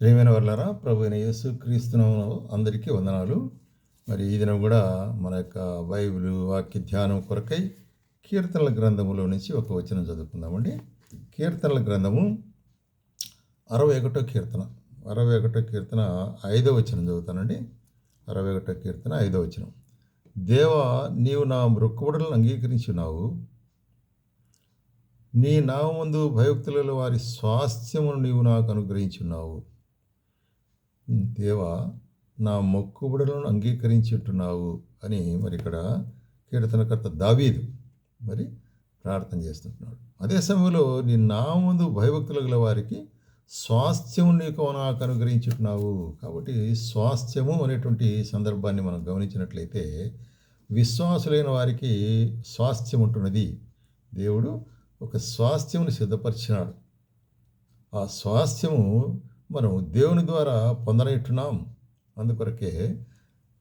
ప్రేమైన వాళ్ళారా ప్రభు అయిన యేసు క్రీస్తునామమున అందరికీ వందనాలు. మరి ఈ దినం కూడా మన యొక్క బైబిల్ వాక్య ధ్యానం కొరకై కీర్తనల గ్రంథములో నుంచి ఒక వచనం చదువుకుందామండి. కీర్తనల గ్రంథము అరవై ఒకటో కీర్తన. అరవై ఒకటో కీర్తన ఐదో వచనం చదువుతానండి. అరవై ఒకటో కీర్తన ఐదో వచనం. దేవా నీవు నా మృక్కుబడులను అంగీకరించున్నావు. నీ నామందు భయక్తులలో వారి స్వాస్థ్యమును నీవు నాకు అనుగ్రహించున్నావు. దేవా నా మొక్కుబడులను అంగీకరించుంటున్నావు అని మరి ఇక్కడ కీర్తనకర్త దావీదు మరి ప్రార్థన చేస్తుంటున్నాడు. అదే సమయంలో నీ నామందు భయభక్తులు గల వారికి స్వాస్థ్యం నీకు నాకు అనుగ్రహించుకున్నావు కాబట్టి స్వాస్థ్యము అనేటువంటి సందర్భాన్ని మనం గమనించినట్లయితే విశ్వాసులైన వారికి స్వాస్థ్యం ఉంటున్నది. దేవుడు ఒక స్వాస్థ్యమును సిద్ధపరిచినాడు. ఆ స్వాస్థ్యము మనం దేవుని ద్వారా పొందనట్టున్నాం అందుకొరకే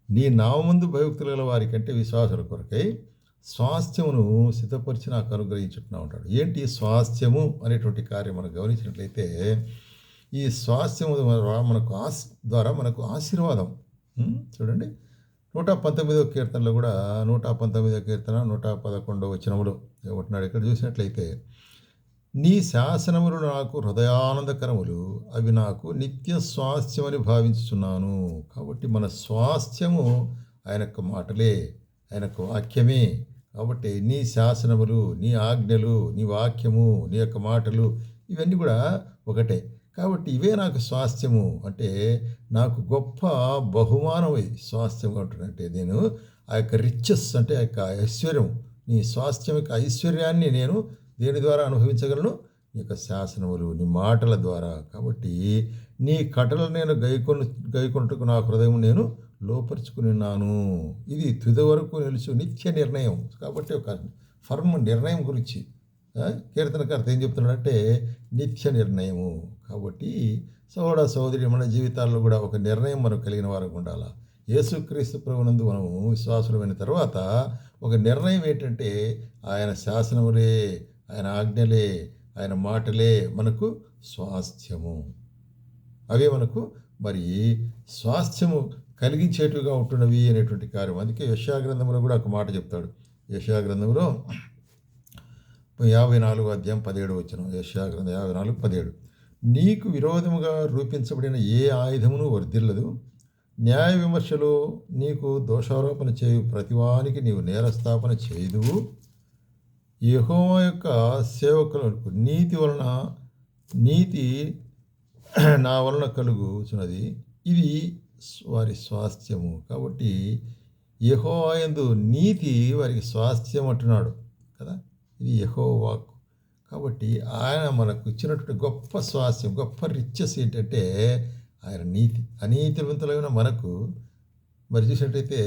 నీ నామందు భయభక్తులు గల వారికంటే విశ్వాసుల కొరకై స్వాస్థ్యమును సిద్ధపరిచి నాకు అనుగ్రహించుంటున్నా ఉంటాడు. ఏంటి స్వాస్థ్యము అనేటువంటి కార్యం మనం గమనించినట్లయితే ఈ స్వాస్థ్యము మనకు ఆశ ద్వారా మనకు ఆశీర్వాదం. చూడండి. నూట పంతొమ్మిదవ కీర్తనలో కూడా నూట పంతొమ్మిదవ కీర్తన నూట పదకొండో వచనములు ఒకటినాడు ఇక్కడ చూసినట్లయితే నీ శాసనములు నాకు హృదయానందకరములు అవి నాకు నిత్య స్వాస్థ్యమని భావించుతున్నాను కాబట్టి మన స్వాస్థ్యము ఆయన యొక్క మాటలే ఆయన యొక్క వాక్యమే. కాబట్టి నీ శాసనములు నీ ఆజ్ఞలు నీ వాక్యము నీ యొక్క మాటలు ఇవన్నీ కూడా ఒకటే. కాబట్టి ఇవే నాకు స్వాస్థ్యము అంటే నాకు గొప్ప బహుమానం స్వాస్థ్యం అంటే నేను ఆ యొక్క రిచెస్ అంటే ఆ యొక్క ఐశ్వర్యం నీ స్వాస్థ్యం యొక్క ఐశ్వర్యాన్ని నేను దేని ద్వారా అనుభవించగలను? నీ యొక్క శాసనములు నీ మాటల ద్వారా. కాబట్టి నీ కటలు నేను గైకొను గైకొనుటకు నా హృదయం నేను లోపరుచుకున్నాను ఇది తుది వరకు నిలుచు నిత్య నిర్ణయం. కాబట్టి ఒక ఫర్మ్ నిర్ణయం గురించి కీర్తనకర్త ఏం చెప్తున్నాడంటే నిత్య నిర్ణయము. కాబట్టి సోదర సోదరి మన జీవితాల్లో కూడా ఒక నిర్ణయం మనం కలిగిన వారికి ఉండాలా. యేసుక్రీస్తు ప్రభునందు మనము విశ్వాసులమైన తర్వాత ఒక నిర్ణయం ఏంటంటే ఆయన శాసనములే ఆయన ఆజ్ఞలే ఆయన మాటలే మనకు స్వాస్థ్యము. అవే మనకు మరి స్వాస్థ్యము కలిగించేట్టుగా ఉంటున్నవి అనేటువంటి కార్యం. అందుకే యశాగ్రంథంలో కూడా ఒక మాట చెప్తాడు. యశాగ్రంథంలో యాభై నాలుగు అధ్యాయం పదిహేడు వచ్చిన యశాగ్రంథం యాభై నాలుగు పదిహేడు. నీకు విరోధముగా రూపించబడిన ఏ ఆయుధమును వర్ధిల్లదు. న్యాయ విమర్శలో నీకు దోషారోపణ చేయు ప్రతివానికి నీవు నేరస్థాపన చేయదువు. యహోవా యొక్క సేవకులకు నీతి వలన నీతి నా వలన కలుగుచున్నది. ఇది వారి స్వాస్థ్యము. కాబట్టి యహోవాయందు నీతి వారికి స్వాస్థ్యం అంటున్నాడు కదా. ఇది యహోవాకు. కాబట్టి ఆయన మనకు ఇచ్చినటువంటి గొప్ప స్వాస్థ్యం గొప్ప రిచెస్ ఏంటంటే ఆయన నీతి. అనీతివంతులైన మనకు మరి చూసినట్టయితే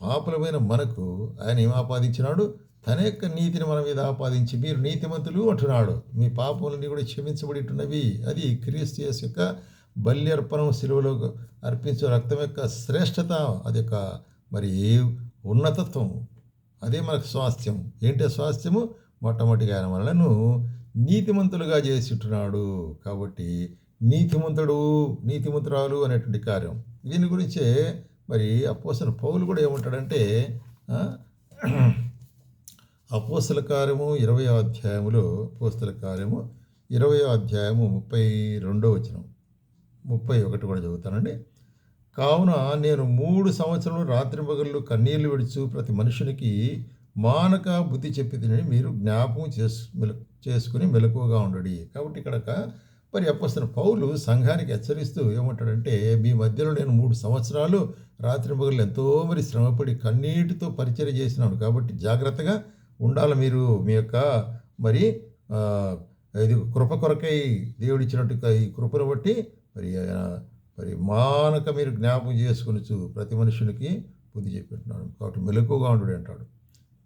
పాపులమైన మనకు ఆయన ఏం ఆపాదించినాడు? తన యొక్క నీతిని మన మీద ఆపాదించి మీరు నీతిమంతులు అంటున్నాడు. మీ పాపములన్నీ కూడా క్షమించబడి ఉంటున్నవి అది క్రీస్తు యేసు యొక్క బలి అర్పణం సిలువలో అర్పించే రక్తం యొక్క శ్రేష్టత అది యొక్క మరి ఉన్నతత్వం. అదే మనకు స్వాస్థ్యం. ఏంటి స్వాస్థ్యము? మొట్టమొదటిగా ఆయన మనలను నీతిమంతులుగా చేసిట్టున్నాడు కాబట్టి నీతిమంతుడు నీతిమంతురాలు అనేటువంటి కార్యం. దీని గురించే మరి అపోసన పౌలు కూడా ఏమంటాడంటే అపోస్తల కార్యము ఇరవై అధ్యాయములో అపోస్తల కార్యము ఇరవై అధ్యాయము ముప్పై రెండో వచనం. ముప్పై ఒకటి కూడా చదువుతానండి. కావున నేను మూడు సంవత్సరాలు రాత్రి పగళ్ళు కన్నీళ్ళు విడుచు ప్రతి మనుషునికి మానక బుద్ధి చెప్పి తినని మీరు జ్ఞాపకం చేసు మెలు చేసుకుని మెలకువగా ఉండడి. కాబట్టి ఇక్కడ మరి అప్పస్తున్న పౌలు సంఘానికి హెచ్చరిస్తూ ఏమంటాడంటే మీ మధ్యలో నేను మూడు సంవత్సరాలు రాత్రి పగళ్ళు ఎంతో మరి శ్రమపడి కన్నీటితో పరిచయం చేసినాను. కాబట్టి జాగ్రత్తగా ఉండాలి మీరు మీ యొక్క మరి ఇది కృప కొరకై దేవుడిచ్చినట్టు ఈ కృపను బట్టి మరి ఆయన మరి మానక మీరు జ్ఞాపకం చేసుకొనొచ్చు ప్రతి మనుషునికి బుద్ధి చెప్పిట్టున్నాడు కాబట్టి మెలకుగా ఉండు అంటాడు.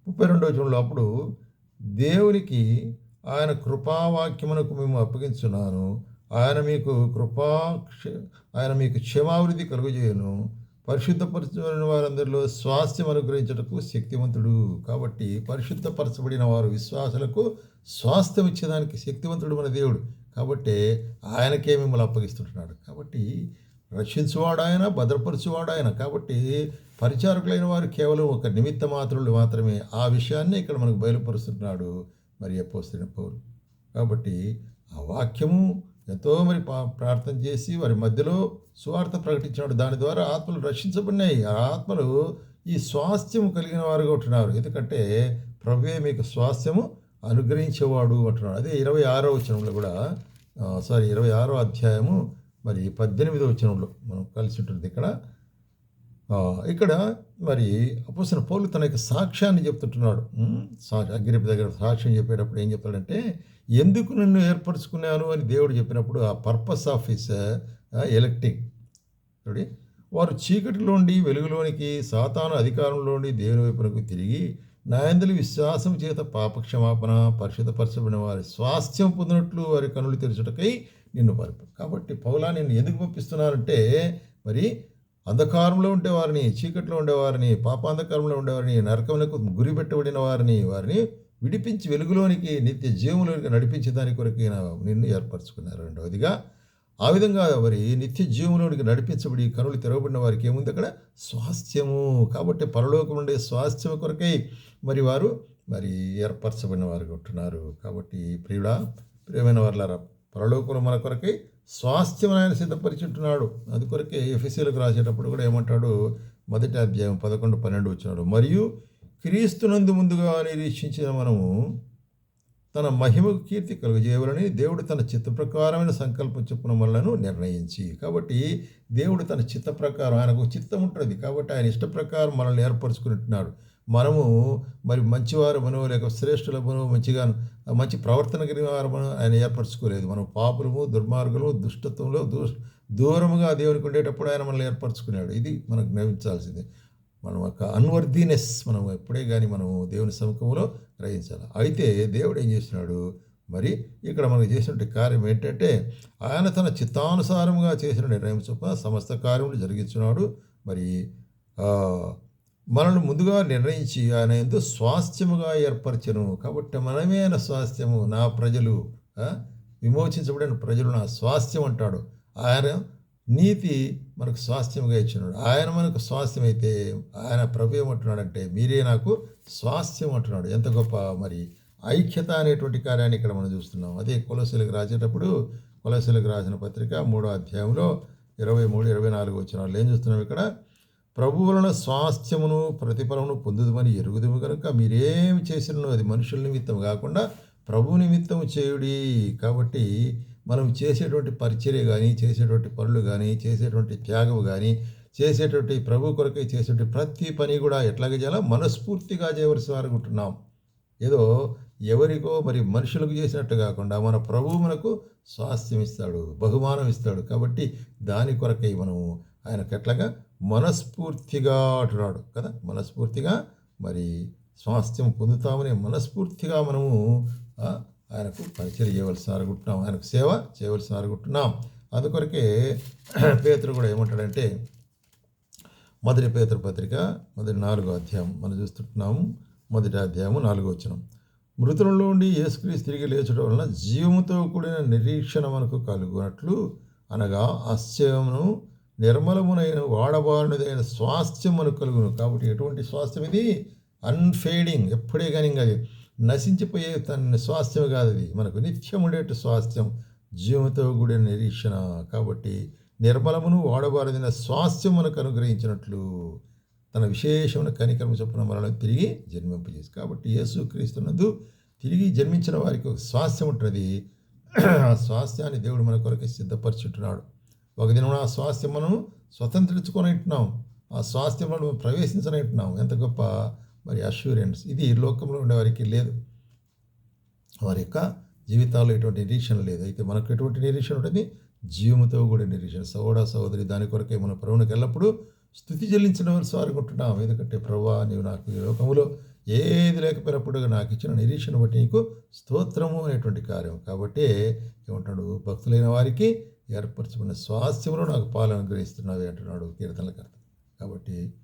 ముప్పై రెండవ చూడంలో అప్పుడు దేవునికి ఆయన కృపావాక్యమునకు మేము అప్పగించున్నాను. ఆయన మీకు కృపా ఆయన మీకు క్షమావృద్ధి కలుగజేయను. పరిశుద్ధపరచబడిన వారందరిలో స్వాస్థ్యం అనుగ్రహించటకు శక్తివంతుడు. కాబట్టి పరిశుద్ధపరచబడిన వారు విశ్వాసులకు స్వాస్థ్యం ఇచ్చేదానికి శక్తివంతుడు మన దేవుడు. కాబట్టి ఆయనకే మిమ్మల్ని అప్పగిస్తుంటున్నాడు. కాబట్టి రక్షించువాడు ఆయన భద్రపరచువాడు ఆయన కాబట్టి పరిచారకులైన వారు కేవలం ఒక నిమిత్త మాత్రులు మాత్రమే ఆ విషయాన్ని ఇక్కడ మనకు బయలుపరుస్తున్నాడు మరి అపోస్తున్న పౌరు కాబట్టి ఆ వాక్యము ఎంతో మరి పా- ప్రార్థన చేసి వారి మధ్యలో సువార్త ప్రకటించినాడు. దాని ద్వారా ఆత్మలు రక్షించబడినాయి. ఆ ఆత్మలు ఈ స్వాస్థ్యము కలిగిన వారుగా ఉంటున్నారు. ఎందుకంటే ప్రభువే మీకు స్వాస్థ్యము అనుగ్రహించేవాడు అంటున్నాడు. అదే ఇరవై ఆరో వచనంలో కూడా సారీ ఇరవై ఆరో అధ్యాయము మరి పద్దెనిమిదో వచనంలో మనం కలిసి ఉంటుంది ఇక్కడ. ఇక్కడ మరి అపోసిన పౌలు తన యొక్క సాక్ష్యాన్ని చెప్తుంటున్నాడు. సాక్షి అగ్రిప దగ్గర సాక్ష్యం చెప్పేటప్పుడు ఏం చెప్తాడంటే ఎందుకు నన్ను ఏర్పరచుకున్నాను? అని దేవుడు చెప్పినప్పుడు ఆ పర్పస్ ఆఫ్ ఇస్ ఎలక్టింగ్ చూడండి వారు చీకటిలోండి వెలుగులోనికి సాతాను అధికారంలోండి దేవుని వైపునకు తిరిగి నాయందులు విశ్వాసం చేత పాపక్షమాపణ పరిశుద్ధపరచబడిన వారి స్వాస్థ్యం పొందినట్లు వారి కనులు తెరచుటకై నిన్ను పంపు కాబట్టి పౌలా నేను ఎందుకు పంపిస్తున్నానంటే మరి అంధకారంలో ఉండే వారిని చీకట్లో ఉండేవారిని పాపాంధకారంలో ఉండేవారిని నరకములకు గురి పెట్టబడిన వారిని వారిని విడిపించి వెలుగులోనికి నిత్య జీవంలోనికి నడిపించే దాని కొరకు నిన్ను ఏర్పరచుకున్నారు. రెండవదిగా ఆ విధంగా మరి నిత్య జీవంలోనికి నడిపించబడి కనులు తెరవబడిన వారికి ఏముంది అక్కడ? స్వాస్థ్యము. కాబట్టి పరలోకం ఉండే స్వాస్థ్యం కొరకై మరి వారు మరి ఏర్పరచబడిన వారు ఉంటున్నారు. కాబట్టి ప్రియుడా ప్రియమైన వారులారా పరలోకంలో మన కొరకై స్వాస్థ్యం ఆయన సిద్ధపరిచి ఉంటున్నాడు అది కొరకే ఎఫ్ఎస్సీలకు రాసేటప్పుడు కూడా ఏమంటాడు? మొదటి అధ్యాయం పదకొండు పన్నెండు వచ్చినాడు. మరియు క్రీస్తునందు ముందుగా నిరీక్షించిన మనము తన మహిమకు కీర్తి కలుగజేయవలని దేవుడు తన చిత్త ప్రకారమైన సంకల్పం చొప్పున మనలను నిర్ణయించి కాబట్టి దేవుడు తన చిత్త ప్రకారం ఆయనకు చిత్తం ఉంటుంది. కాబట్టి ఆయన ఇష్ట ప్రకారం మనల్ని ఏర్పరచుకుంటున్నాడు మనము మరి మంచివారు మనము లేక శ్రేష్ఠుల మనం మంచిగా మంచి ప్రవర్తన కలిగిన మనం ఆయన ఏర్పరచుకోలేదు. మనం పాపులము దుర్మార్గులు దుష్టత్వంలో దూ దూరముగా దేవునికి ఉండేటప్పుడు ఆయన మనల్ని ఏర్పరచుకున్నాడు. ఇది మనకు గ్రహించాల్సిందే మనం ఒక అన్వర్దీనెస్ మనం ఎప్పుడే కానీ మనము దేవుని సముఖంలో గ్రహించాలి. అయితే దేవుడు ఏం చేసినాడు మరి ఇక్కడ మనకు చేసినటువంటి కార్యం ఏంటంటే ఆయన తన చిత్తానుసారముగా చేసిన నిర్ణయం చొప్పున సమస్త కార్యములు జరిగించున్నాడు. మరి మనల్ని ముందుగా నిర్ణయించి ఆయన ఎంతో స్వాస్థ్యముగా ఏర్పరచను. కాబట్టి మనమే ఆయన స్వాస్థ్యము నా ప్రజలు విమోచించబడిన ప్రజలు నా స్వాస్థ్యం అంటాడు. ఆయన నీతి మనకు స్వాస్థ్యముగా ఇచ్చినాడు ఆయన మనకు స్వాస్థ్యం అయితే ఆయన ప్రభు ఏమంటున్నాడంటే మీరే నాకు స్వాస్థ్యం అంటున్నాడు. ఎంత గొప్ప మరి ఐక్యత అనేటువంటి కార్యాన్ని ఇక్కడ మనం చూస్తున్నాం. అదే కొలసీలకు రాసేటప్పుడు కొలసీలకు రాసిన పత్రిక మూడో అధ్యాయంలో ఇరవై మూడు ఇరవై నాలుగు వచ్చిన వాళ్ళు ఏం చూస్తున్నాం ఇక్కడ? ప్రభు వలన స్వాస్థ్యమును ప్రతిఫలమును పొందుదమని ఎరుగుదము కనుక మీరేమి చేసినను అది మనుషుల నిమిత్తం కాకుండా ప్రభు నిమిత్తం చేయుడి. కాబట్టి మనం చేసేటువంటి పరిచర్య కానీ చేసేటువంటి పనులు కానీ చేసేటువంటి త్యాగం కానీ చేసేటువంటి ప్రభు కొరకై చేసేటువంటి ప్రతి పని కూడా ఎట్లాగ చేయాలో? మనస్ఫూర్తిగా చేయవలసి అనుకుంటున్నాం ఏదో ఎవరికో మరి మనుషులకు చేసినట్టు కాకుండా మన ప్రభువు మనకు స్వాస్థ్యం ఇస్తాడు బహుమానం ఇస్తాడు కాబట్టి దాని కొరకై మనము ఆయనకు ఎట్లాగా మనస్ఫూర్తిగా అంటున్నాడు కదా? మనస్ఫూర్తిగా మరి స్వాస్థ్యం పొందుతామని మనస్ఫూర్తిగా మనము ఆయనకు పరిచయం చేయవలసిన అనుకుంటున్నాం ఆయనకు సేవ చేయవలసిన అనుకుంటున్నాం అందుకొరకే పేతురు కూడా ఏమంటాడంటే మొదటి పేతురు పత్రిక మొదటి నాలుగో అధ్యాయం మనం చూస్తుంటున్నాము. మొదటి అధ్యాయము నాలుగో వచ్చినాం మృతులలో ఉండి యేసుక్రీస్తు తిరిగి లేచడం వలన జీవముతో కూడిన నిరీక్షణ మనకు కలుగునట్లు అనగా ఆశ్చర్యమును నిర్మలమునైన వాడబారునిదైన స్వాస్థ్యం మనకు కలుగును. కాబట్టి ఎటువంటి స్వాస్థ్యం ఇది? అన్ఫేడింగ్ ఎప్పుడే కానీ ఇంకా అది నశించిపోయే తన స్వాస్థ్యం కాదు అది. మనకు నిత్యం ఉండేట స్వాస్థ్యం జీవంతో కూడిన నిరీక్షణ. కాబట్టి నిర్మలమును వాడబారదిన స్వాస్థ్యం మనకు అనుగ్రహించినట్లు తన విశేషమైన కనికరము చొప్పున మనల్ని తిరిగి జన్మింపజేసి కాబట్టి యేసుక్రీస్తునందు తిరిగి జన్మించిన వారికి ఒక స్వాస్థ్యం ఉంటుంది. ఆ స్వాస్థ్యాన్ని దేవుడు మన కొరకు సిద్ధపరచుంటున్నాడు. ఒక దినం ఆ స్వాస్థ్యం మనం స్వతంత్రించుకొని ఆ స్వాస్థ్యంలో మనం ప్రవేశించనట్టున్నాం ఎంత గొప్ప మరి అష్యూరెన్స్ ఇది ఈ లోకంలో ఉండేవారికి లేదు. వారి యొక్క జీవితాల్లో ఎటువంటి నిరీక్షణ లేదు. అయితే మనకు ఎటువంటి నిరీక్షణ ఉంటుంది? జీవముతో కూడా నిరీక్షణ. సహోడా సహోదరి దాని కొరకే మన ప్రభునికి ఎల్లప్పుడూ స్థుతి చెల్లించిన వారు సారుకుంటున్నాం ఎందుకంటే ప్రభా నీవు నాకు ఈ లోకంలో ఏది లేకపోయినప్పుడు నాకు ఇచ్చిన నిరీక్షణ బట్టి నీకు స్తోత్రము అనేటువంటి కార్యం. కాబట్టి ఏమంటాడు భక్తులైన వారికి ఏర్పరచుకున్న స్వాస్థ్యంలో నాకు పాలు అనుగ్రహిస్తున్నావి అంటున్నాడు కీర్తనకర్త. కాబట్టి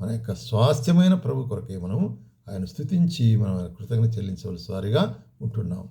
మన యొక్క స్వాస్థ్యమైన ప్రభు కొరకే మనం ఆయన స్థుతించి మనం కృతజ్ఞత చెల్లించవలసి వారిగా ఉంటున్నాం.